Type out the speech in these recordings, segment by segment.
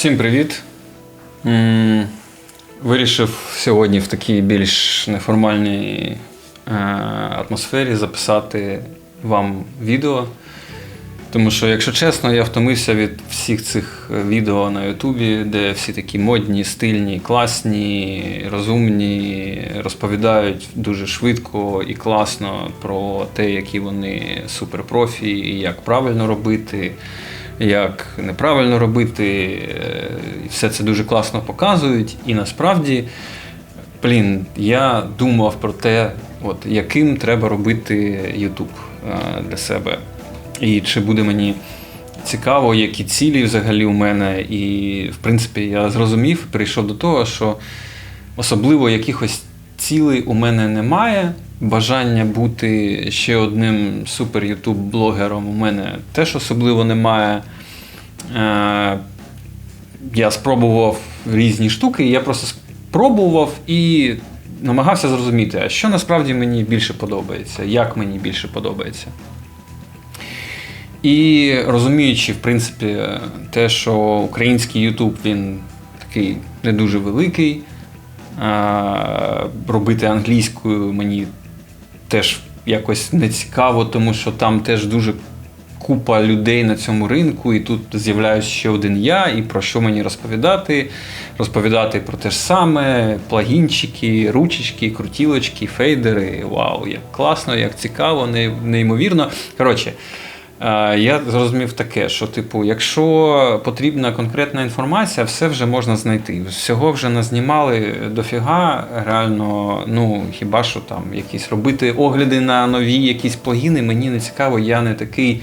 Всім привіт. Вирішив сьогодні в такій більш неформальній е, атмосфері записати вам відео. Тому що, якщо чесно, я втомився від всіх цих відео на Ютубі, де всі такі модні, стильні, класні, розумні, розповідають дуже швидко і класно про те, які вони суперпрофі, і як правильно робити, як неправильно робити. І все це дуже класно показують. І насправді, блін, я думав про те, от, яким треба робити Ютуб для себе. І чи буде мені цікаво, які цілі взагалі у мене. І, в принципі, я зрозумів, прийшов до того, що особливо якихось цілей у мене немає. Бажання бути ще одним супер ютуб-блогером у мене теж особливо немає. Е, я спробував різні штуки, я просто спробував і намагався зрозуміти, а що насправді мені більше подобається, як мені більше подобається. І розуміючи, в принципі, те, що український Ютуб він такий не дуже великий. Робити англійською мені теж якось не цікаво, тому що там теж дуже купа людей на цьому ринку, і тут з'являюся ще один я, і про що мені розповідати. Розповідати про те ж саме: плагінчики, ручечки, крутілочки, фейдери. Вау, як класно, як цікаво, неймовірно. Коротше. Я зрозумів таке, що, типу, якщо потрібна конкретна інформація, все вже можна знайти. Всього вже назнімали дофіга. Реально, ну хіба що там якісь робити огляди на нові якісь плагіни, мені не цікаво, я не такий.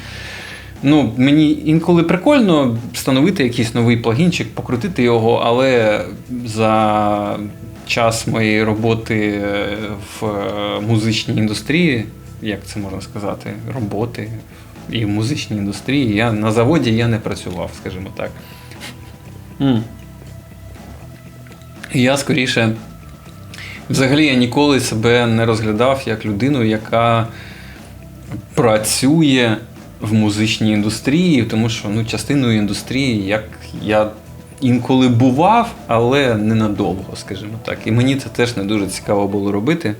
Ну, Мені інколи прикольно встановити якийсь новий плагінчик, покрутити його, але за час моєї роботи в музичній індустрії, як це можна сказати, роботи і в музичній індустрії. Я На заводі я не працював, скажімо так. Mm. Я скоріше, взагалі, я ніколи себе не розглядав як людину, яка працює в музичній індустрії, тому що ну, частиною індустрії, як я інколи бував, але ненадовго, скажімо так. І мені це теж не дуже цікаво було робити.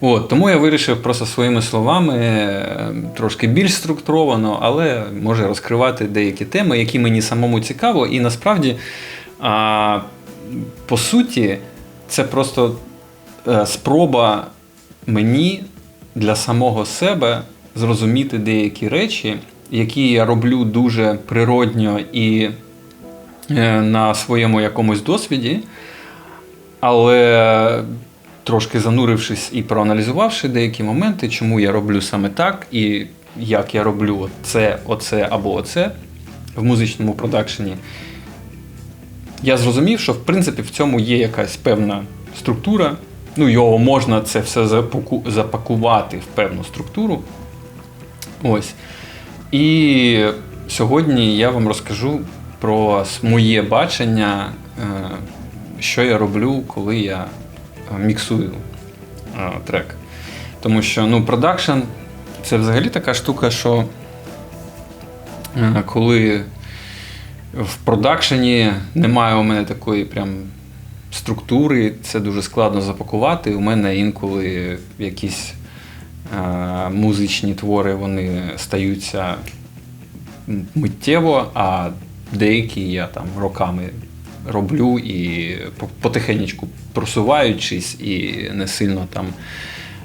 От, Тому я вирішив просто своїми словами е, трошки більш структуровано, але може розкривати деякі теми, які мені самому цікаво. І насправді, а, по суті, це просто е, спроба мені для самого себе зрозуміти деякі речі, які я роблю дуже природньо і е, на своєму якомусь досвіді. Але трошки занурившись і проаналізувавши деякі моменти, чому я роблю саме так, і як я роблю це, оце або оце в музичному продакшені, я зрозумів, що в принципі в цьому є якась певна структура. Ну, його можна це все запакувати в певну структуру. Ось. І сьогодні я вам розкажу про моє бачення, е, що я роблю, коли я міксую трек. Тому що ну, продакшн це взагалі така штука, що коли в продакшені немає у мене такої прям структури, це дуже складно запакувати. У мене інколи якісь музичні твори вони стаються миттєво, а деякі я там роками роблю і потихеньку просуваючись і не сильно там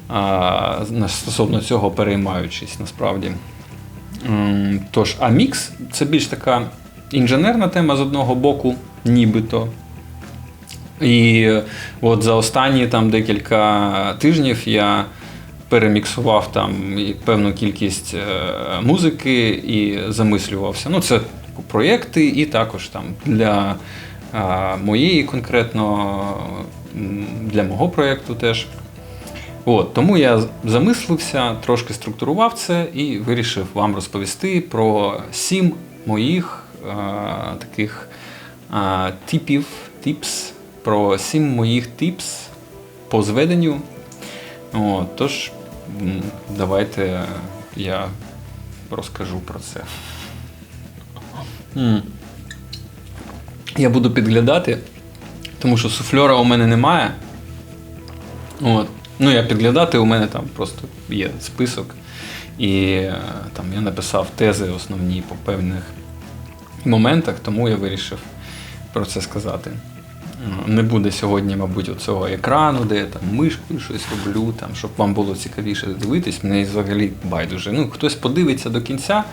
а, стосовно цього переймаючись насправді. Тож, а мікс це більш така інженерна тема з одного боку, нібито. І от за останні там декілька тижнів я переміксував там певну кількість е, музики і замислювався. Ну, це проєкти, і також там для моєї конкретно для мого проєкту теж. От, Тому я замислився, трошки структурував це і вирішив вам розповісти про сім моїх а, таких а, типів, типс, про сім моїх типс по зведенню. От, Тож, давайте я розкажу про це. Я буду підглядати, тому що суфльора у мене немає. От. Ну, я підглядати, у мене там просто є список. І е, там я написав тези основні по певних моментах, тому я вирішив про це сказати. Не буде сьогодні, мабуть, цього екрану, де я там мишкою щось роблю, там, щоб вам було цікавіше дивитись. Мені взагалі байдуже. Ну, хтось подивиться до кінця,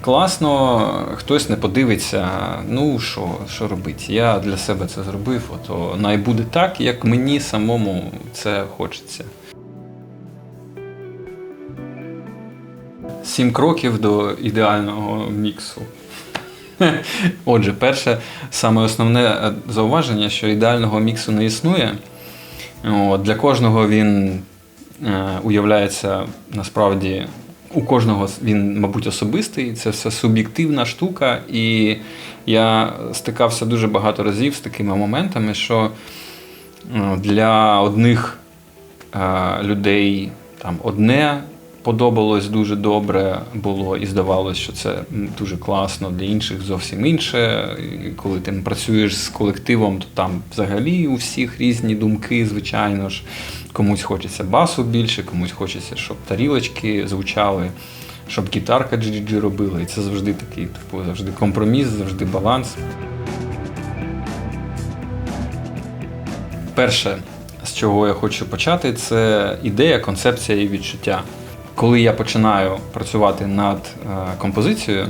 класно, хтось не подивиться. Ну що, що робити? Я для себе це зробив, то най буде так, як мені самому це хочеться. Сім кроків до ідеального міксу. Отже, перше, саме основне е, зауваження, що ідеального міксу не існує. Для кожного він е, уявляється насправді, у кожного він, мабуть, особистий, це все суб'єктивна штука. І я стикався дуже багато разів з такими моментами, що е, для одних е, людей там одне подобалось дуже добре було і здавалося, що це дуже класно, для інших зовсім інше. І коли ти працюєш з колективом, то там взагалі у всіх різні думки, звичайно ж. Комусь хочеться басу більше, комусь хочеться, щоб тарілочки звучали, щоб гітарка GGG робила. І це завжди такий, типу, завжди компроміс, завжди баланс. Перше, з чого я хочу почати, це ідея, концепція і відчуття. Коли я починаю працювати над е, композицією,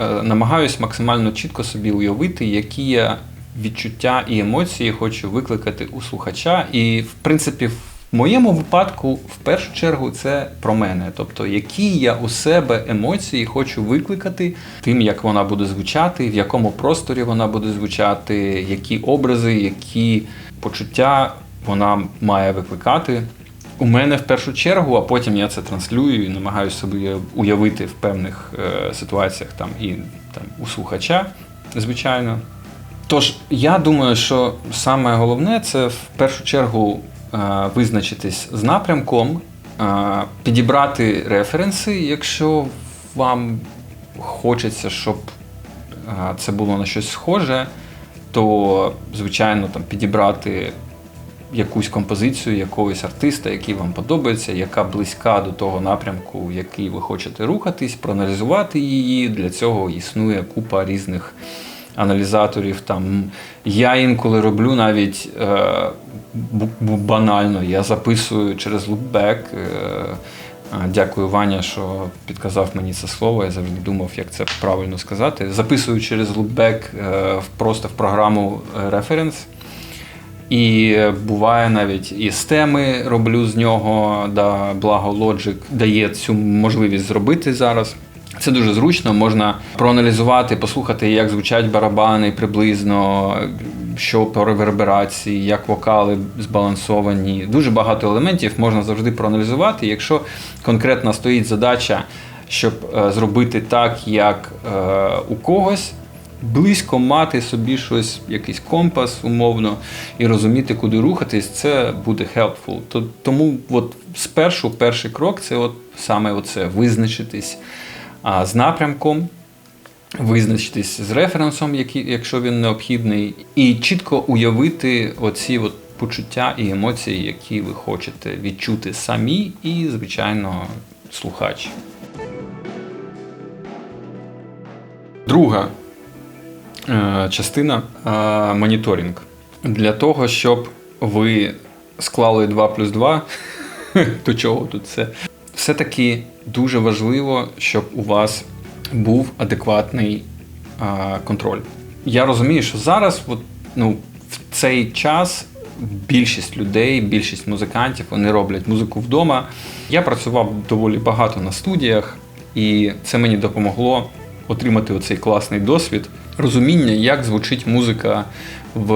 е, намагаюсь максимально чітко собі уявити, які я відчуття і емоції хочу викликати у слухача. І, в принципі, в моєму випадку, в першу чергу, це про мене. Тобто, які я у себе емоції хочу викликати тим, як вона буде звучати, в якому просторі вона буде звучати, які образи, які почуття вона має викликати. У мене в першу чергу, а потім я це транслюю і намагаюся собі уявити в певних е, ситуаціях там і там у слухача, звичайно. Тож я думаю, що саме головне це в першу чергу е, визначитись з напрямком, е, підібрати референси, якщо вам хочеться, щоб е, це було на щось схоже, то звичайно там підібрати якусь композицію якогось артиста, який вам подобається, яка близька до того напрямку, в який ви хочете рухатись, проаналізувати її. Для цього існує купа різних аналізаторів. Там я інколи роблю навіть е, банально, я записую через лупбек. Е, Дякую, Ваня, що підказав мені це слово. Я завжди думав, як це правильно сказати. Записую через Loopback е, просто в програму е, Reference. І е, буває навіть і з теми роблю з нього, да, благо Logic дає цю можливість зробити зараз. Це дуже зручно, можна проаналізувати, послухати, як звучать барабани приблизно, що по реверберації, як вокали збалансовані. Дуже багато елементів можна завжди проаналізувати. Якщо конкретно стоїть задача, щоб е, зробити так, як е, у когось, близько мати собі щось, якийсь компас умовно, і розуміти, куди рухатись, це буде helpful. То- Тому от спершу перший крок це от саме оце визначитись з напрямком, визначитись з референсом, якщо він необхідний, і чітко уявити оці от почуття і емоції, які ви хочете відчути самі, і, звичайно, слухач. Друга частина е, моніторинг. Для того, щоб ви склали 2 плюс 2, до чого тут це? Все-таки дуже важливо, щоб у вас був адекватний е, контроль. Я розумію, що зараз, от, ну, в цей час більшість людей, більшість музикантів вони роблять музику вдома. Я працював доволі багато на студіях, і це мені допомогло отримати оцей класний досвід, розуміння, як звучить музика в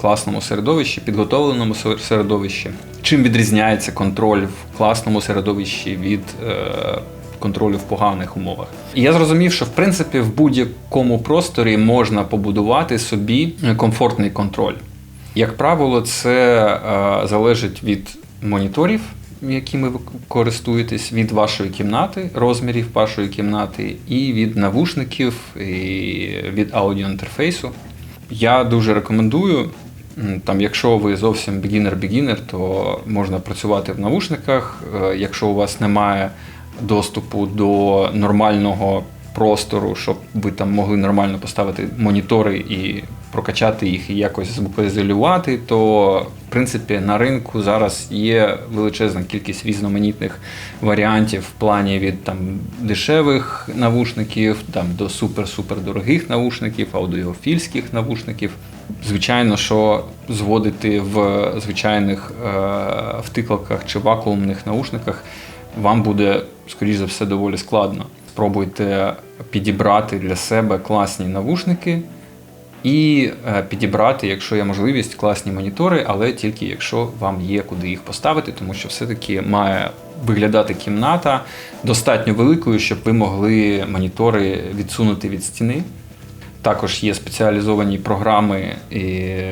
класному середовищі, підготовленому середовищі. Чим відрізняється контроль в класному середовищі від е, контролю в поганих умовах. І я зрозумів, що в принципі в будь-якому просторі можна побудувати собі комфортний контроль. Як правило, це е, залежить від моніторів, якими ви користуєтесь, від вашої кімнати, розмірів вашої кімнати, і від навушників, і від аудіоінтерфейсу. Я дуже рекомендую. Там, якщо ви зовсім бігінер-бігінер, то можна працювати в навушниках. Е, Якщо у вас немає доступу до нормального простору, щоб ви там могли нормально поставити монітори і прокачати їх і якось звукоізолювати, то в принципі на ринку зараз є величезна кількість різноманітних варіантів в плані від там дешевих навушників там до супер-супер дорогих навушників, аудіофільських навушників. Звичайно, що зводити в звичайних е, втикалках чи вакуумних наушниках вам буде, скоріш за все, доволі складно. Спробуйте підібрати для себе класні навушники і е, підібрати, якщо є можливість, класні монітори, але тільки якщо вам є куди їх поставити, тому що все-таки має виглядати кімната достатньо великою, щоб ви могли монітори відсунути від стіни. Також є спеціалізовані програми,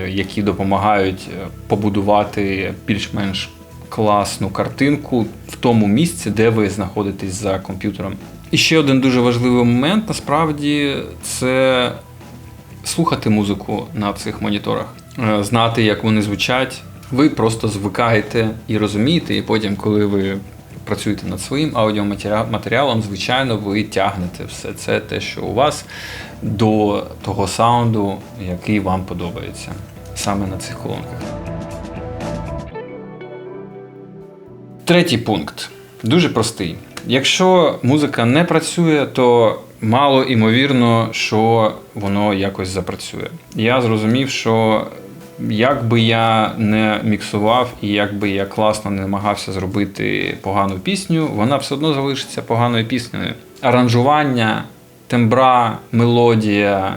які допомагають е, побудувати більш-менш класну картинку в тому місці, де ви знаходитесь за комп'ютером. І ще один дуже важливий момент насправді це слухати музику на цих моніторах, Е, знати, як вони звучать. Ви просто звикаєте і розумієте, і потім, коли ви працюєте над своїм аудіоматеріалом, звичайно, ви тягнете все це те, що у вас до того саунду, який вам подобається саме на цих колонках. Третій пункт дуже простий. Якщо музика не працює, то мало імовірно, що воно якось запрацює. Я зрозумів, що як би я не міксував і як би я класно не намагався зробити погану пісню, вона все одно залишиться поганою піснею. Аранжування, тембра, мелодія.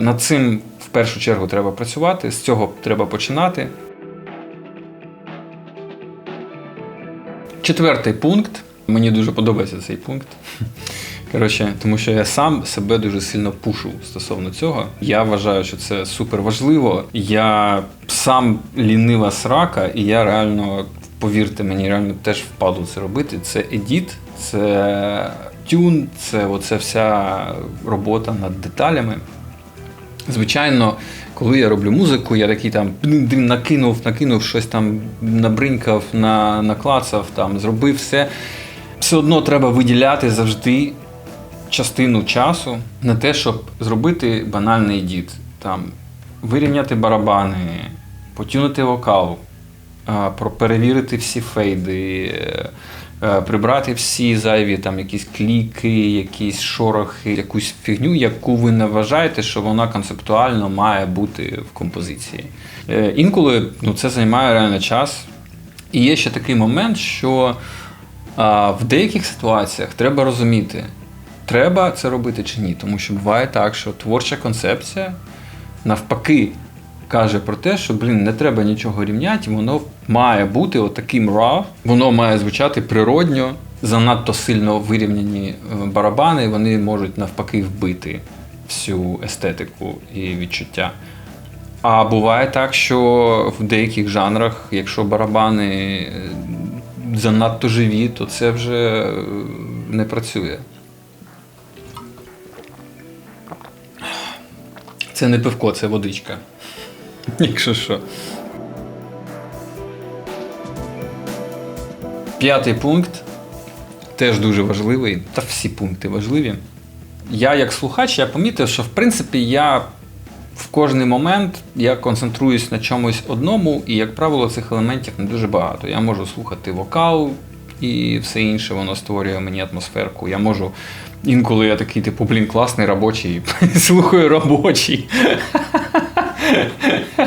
Над цим в першу чергу треба працювати, з цього треба починати. Четвертий пункт. Мені дуже подобається цей пункт. Коротше, тому що я сам себе дуже сильно пушу стосовно цього. Я вважаю, що це супер важливо. Я сам лінива срака, і я реально, повірте мені, реально теж впаду це робити. Це едіт, це тюн, це оце вся робота над деталями. Звичайно, коли я роблю музику, я такий там накинув, накинув щось там, набринькав, на, наклацав, там, зробив все. Все одно треба виділяти завжди частину часу на те, щоб зробити банальний дід. Там, вирівняти барабани, потюнути вокал, перевірити всі фейди, е, е, прибрати всі зайві там якісь кліки, якісь шорохи, якусь фігню, яку ви не вважаєте, що вона концептуально має бути в композиції. Е, Інколи ну, це займає реально час. І є ще такий момент, що в деяких ситуаціях треба розуміти, треба це робити чи ні. Тому що буває так, що творча концепція навпаки каже про те, що блін, не треба нічого рівняти, воно має бути отаким raw, воно має звучати природньо, занадто сильно вирівняні е, барабани, вони можуть навпаки вбити всю естетику і відчуття. А буває так, що в деяких жанрах, якщо барабани е, занадто живі, то це вже е, не працює. Це не пивко, це водичка. Якщо що. П'ятий пункт теж дуже важливий, та всі пункти важливі. Я, як слухач, я помітив, що в принципі я в кожний момент я концентруюсь на чомусь одному, і, як правило, цих елементів не дуже багато. Я можу слухати вокал і все інше, воно створює мені атмосферку. Я можу. Інколи я такий, типу, блін, класний робочий, слухаю робочий.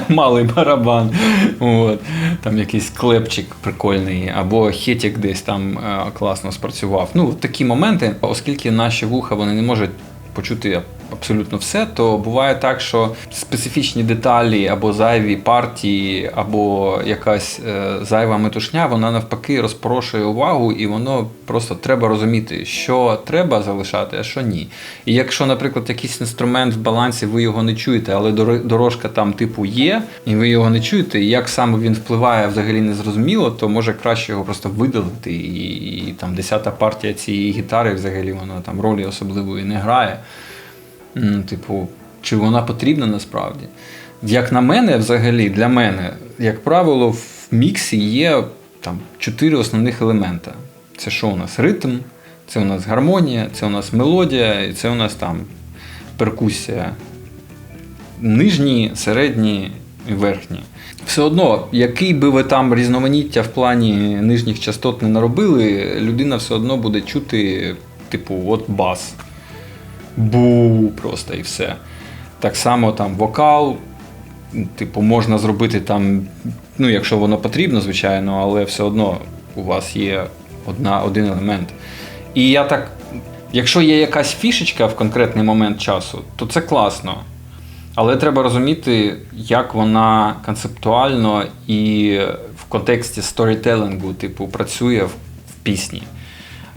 Малий барабан. От. Там якийсь клепчик прикольний, або хетік десь там е, класно спрацював. Ну, такі моменти, оскільки наші вуха вони не можуть почути абсолютно все, то буває так, що специфічні деталі або зайві партії, або якась е, зайва метушня, вона навпаки розпорошує увагу, і воно просто треба розуміти, що треба залишати, а що ні. І якщо, наприклад, якийсь інструмент в балансі, ви його не чуєте, але дор- дорожка там типу є, і ви його не чуєте, і як саме він впливає взагалі не зрозуміло, то може краще його просто видалити. І, і там десята партія цієї гітари взагалі вона там ролі особливої не грає. Ну, типу, чи вона потрібна насправді. Як на мене, взагалі, для мене, як правило, в міксі є там чотири основних елемента. Це що у нас? Ритм, це у нас гармонія, це у нас мелодія, і це у нас там перкусія. Нижні, середні і верхні. Все одно, який би ви там різноманіття в плані нижніх частот не наробили, людина все одно буде чути, типу, от бас. Бу просто і все. Так само там вокал, типу, можна зробити там, ну, якщо воно потрібно, звичайно, але все одно у вас є одна, один елемент. І я так, якщо є якась фішечка в конкретний момент часу, то це класно. Але треба розуміти, як вона концептуально і в контексті сторітелінгу, типу, працює в, пісні.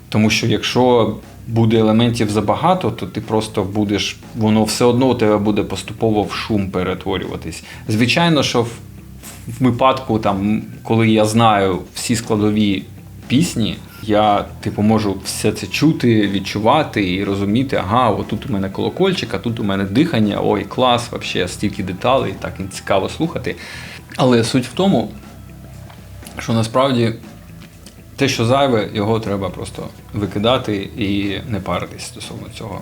Тому що якщо буде елементів забагато, то ти просто будеш, воно все одно у тебе буде поступово в шум перетворюватись. Звичайно, що в, випадку, там, коли я знаю всі складові пісні, я типу можу все це чути, відчувати і розуміти, ага, отут у мене колокольчик, а тут у мене дихання, ой, клас, взагалі стільки деталей, так цікаво слухати. Але суть в тому, що насправді те, що зайве, його треба просто викидати і не паритись стосовно цього.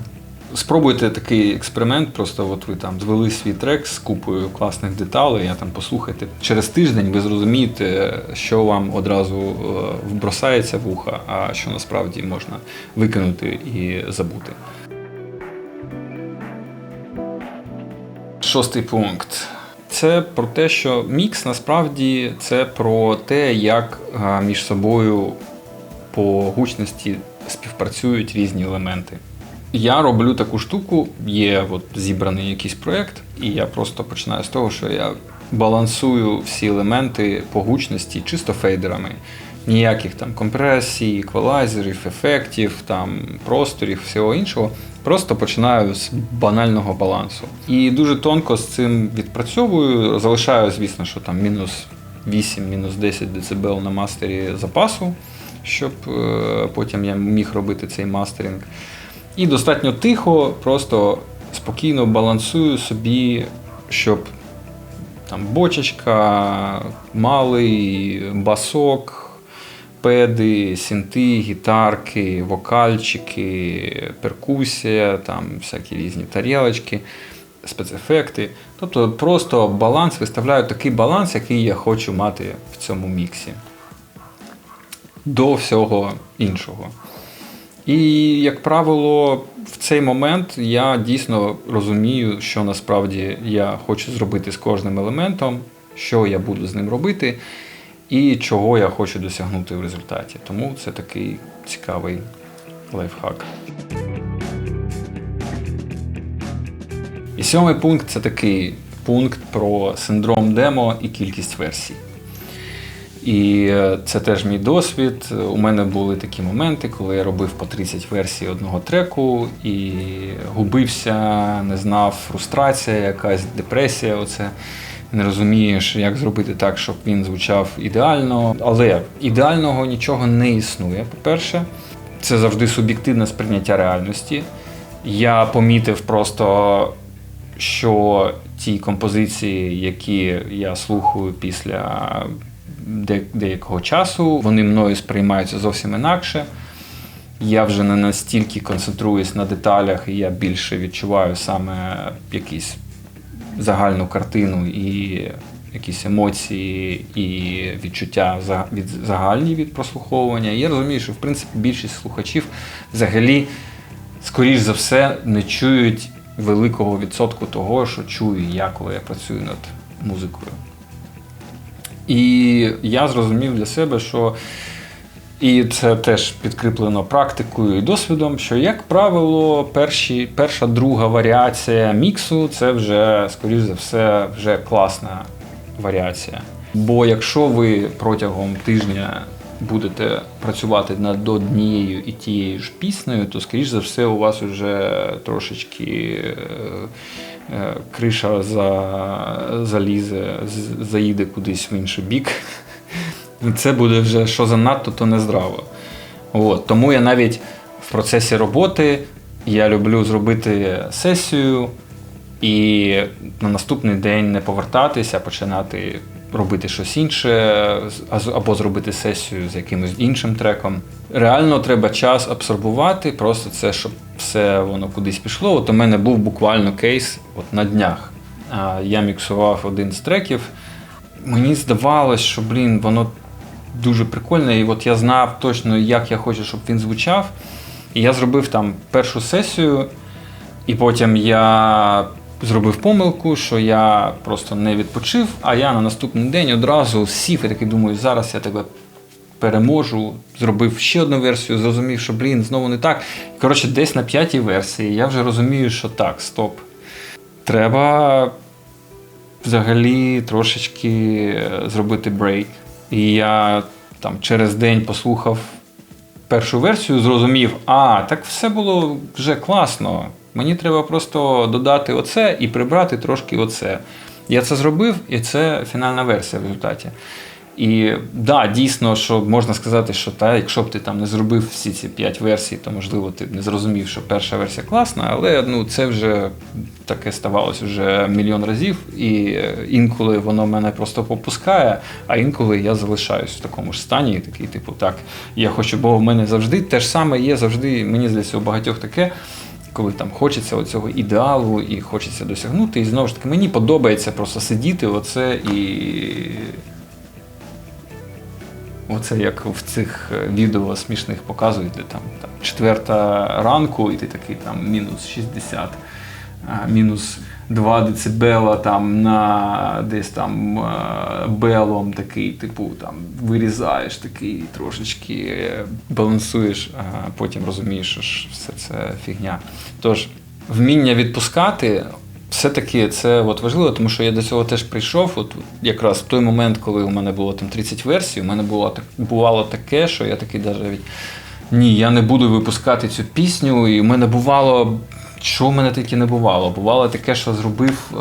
Спробуйте такий експеримент, просто от ви там звели свій трек з купою класних деталей, я там послухайте. Через тиждень ви зрозумієте, що вам одразу е, вбросається в уха, а що насправді можна викинути і забути. Шостий пункт. Це про те, що мікс насправді це про те, як між собою по гучності співпрацюють різні елементи. Я роблю таку штуку, є от зібраний якийсь проєкт, і я просто починаю з того, що я балансую всі елементи по гучності чисто фейдерами. Ніяких там компресій, еквалайзерів, ефектів, там просторів, всього іншого. Просто починаю з банального балансу. І дуже тонко з цим відпрацьовую. Залишаю, звісно, що там мінус 8, мінус 10 дБ на мастері запасу, щоб е, потім я міг робити цей мастеринг. І достатньо тихо, просто спокійно балансую собі, щоб там бочечка, малий басок, педи, синти, гітарки, вокальчики, перкусія, там всякі різні тарілочки, спецефекти. Тобто просто баланс, виставляю такий баланс, який я хочу мати в цьому міксі. До всього іншого. І, як правило, в цей момент я дійсно розумію, що насправді я хочу зробити з кожним елементом, що я буду з ним робити, і чого я хочу досягнути в результаті. Тому це такий цікавий лайфхак. І сьомий пункт це такий пункт про синдром демо і кількість версій. І е, це теж мій досвід. У мене були такі моменти, коли я робив по 30 версій одного треку і губився, не знав фрустрація, якась депресія. Оце не розумієш, як зробити так, щоб він звучав ідеально. Але ідеального нічого не існує. По-перше, це завжди суб'єктивне сприйняття реальності. Я помітив просто, що ті композиції, які я слухаю після деякого часу, вони мною сприймаються зовсім інакше. Я вже не настільки концентруюсь на деталях, і я більше відчуваю саме якісь загальну картину і якісь емоції і відчуття від загальні від прослуховування. І я розумію, що в принципі більшість слухачів взагалі, скоріш за все, не чують великого відсотку того, що чую я, коли я працюю над музикою. І я зрозумів для себе, що і це теж підкріплено практикою і досвідом, що, як правило, перші, перша друга варіація міксу це вже, скоріш за все, вже класна варіація. Бо якщо ви протягом тижня будете працювати над однією і тією ж піснею, то, скоріш за все, у вас вже трошечки е, криша за, залізе, заїде кудись в інший бік. Це буде вже що занадто, то нездраво. От. Тому я навіть в процесі роботи я люблю зробити сесію, і на наступний день не повертатися, а починати робити щось інше, або зробити сесію з якимось іншим треком. Реально треба час абсорбувати, просто це, щоб все воно кудись пішло. От у мене був буквально кейс от на днях. Я міксував один з треків. Мені здавалось, що блін, воно дуже прикольне, і от я знав точно, як я хочу, щоб він звучав. І я зробив там першу сесію, і потім я зробив помилку, що я просто не відпочив, а я на наступний день одразу сів і такий думаю, зараз я тебе переможу. Зробив ще одну версію, зрозумів, що блін, знову не так. Коротше, десь на п'ятій версії я вже розумію, що так, стоп. Треба взагалі трошечки е, зробити брейк. І я там через день послухав першу версію, зрозумів, а, так все було вже класно. Мені треба просто додати оце і прибрати трошки оце. Я це зробив, і це фінальна версія в результаті. І да, дійсно, що можна сказати, що та, якщо б ти там не зробив всі ці п'ять версій, то можливо ти б не зрозумів, що перша версія класна, але ну, це вже таке ставалося вже мільйон разів, і е, інколи воно мене просто попускає, а інколи я залишаюсь в такому ж стані, такий, типу, так, я хочу, бо в мене завжди те ж саме є, завжди, мені здається, у багатьох таке. Коли там хочеться оцього ідеалу і хочеться досягнути. І знову ж таки, мені подобається просто сидіти оце і Оце як в цих е, відео смішних показують, де там, там четверта ранку, і ти такий там мінус 60, мінус 2 децибела там на десь там е, белом такий, типу там вирізаєш такий трошечки е, балансуєш, а потім розумієш, що все це фігня. Тож, вміння відпускати все-таки це от важливо, тому що я до цього теж прийшов. От якраз в той момент, коли у мене було там 30 версій, у мене було так бувало таке, що я такий навіть ні, я не буду випускати цю пісню. І в мене бувало. Що в мене таке не бувало? Бувало таке, що зробив е,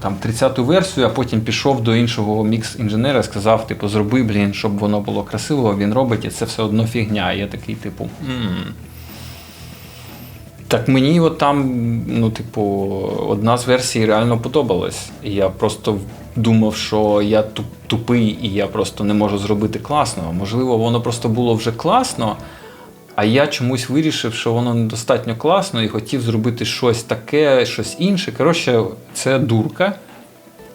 там 30-ту версію, а потім пішов до іншого мікс-інженера сказав: типу, зроби, блін, щоб воно було красиво, він робить, і це все одно фігня. І я такий, типу, м так мені от там, ну, типу, одна з версій реально подобалась. Я просто думав, що я тупий і я просто не можу зробити класно. Можливо, воно просто було вже класно, а я чомусь вирішив, що воно недостатньо класно і хотів зробити щось таке, щось інше. Коротше, це дурка.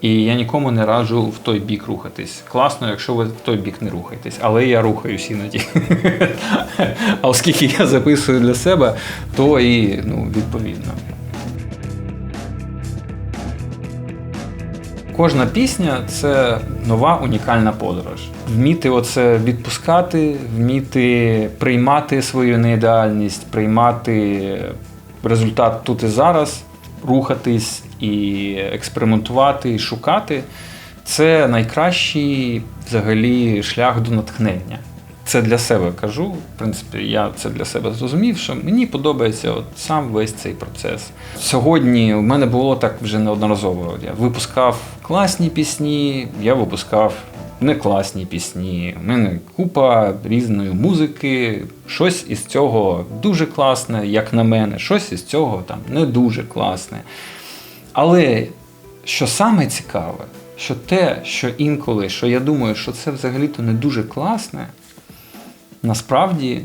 І я нікому не раджу в той бік рухатись. Класно, якщо ви в той бік не рухаєтесь, але я рухаюсь іноді. А оскільки я записую для себе, то і ну, відповідно. Кожна пісня це нова унікальна подорож. Вміти оце відпускати, вміти приймати свою неідеальність, приймати результат тут і зараз, рухатись і експериментувати, і шукати це найкращий взагалі шлях до натхнення. Це для себе кажу. В принципі, я це для себе зрозумів, що мені подобається от сам весь цей процес. Сьогодні у мене було так вже неодноразово. Я випускав класні пісні, я випускав не класні пісні. У мене купа різної музики. Щось із цього дуже класне, як на мене, щось із цього там не дуже класне. Але що саме цікаве, що те, що інколи, що я думаю, що це взагалі-то не дуже класне, насправді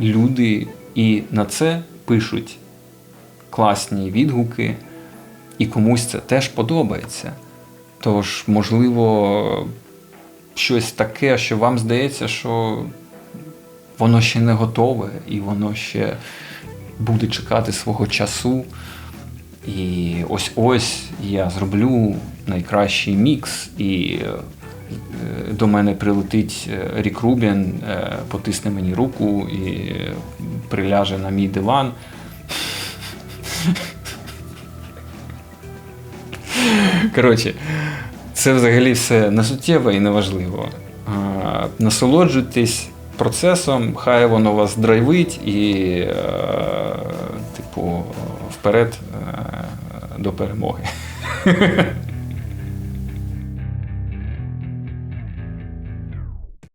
люди і на це пишуть класні відгуки, і комусь це теж подобається. Тож, можливо, щось таке, що вам здається, що воно ще не готове, і воно ще буде чекати свого часу. І ось ось я зроблю найкращий мікс, і е, до мене прилетить е, Рік Рубін, е, потисне мені руку і приляже на мій диван. Коротше, це взагалі все не суттєве і неважливо. Насолоджуйтесь процесом, хай воно вас драйвить і, е, типу, вперед е, до перемоги.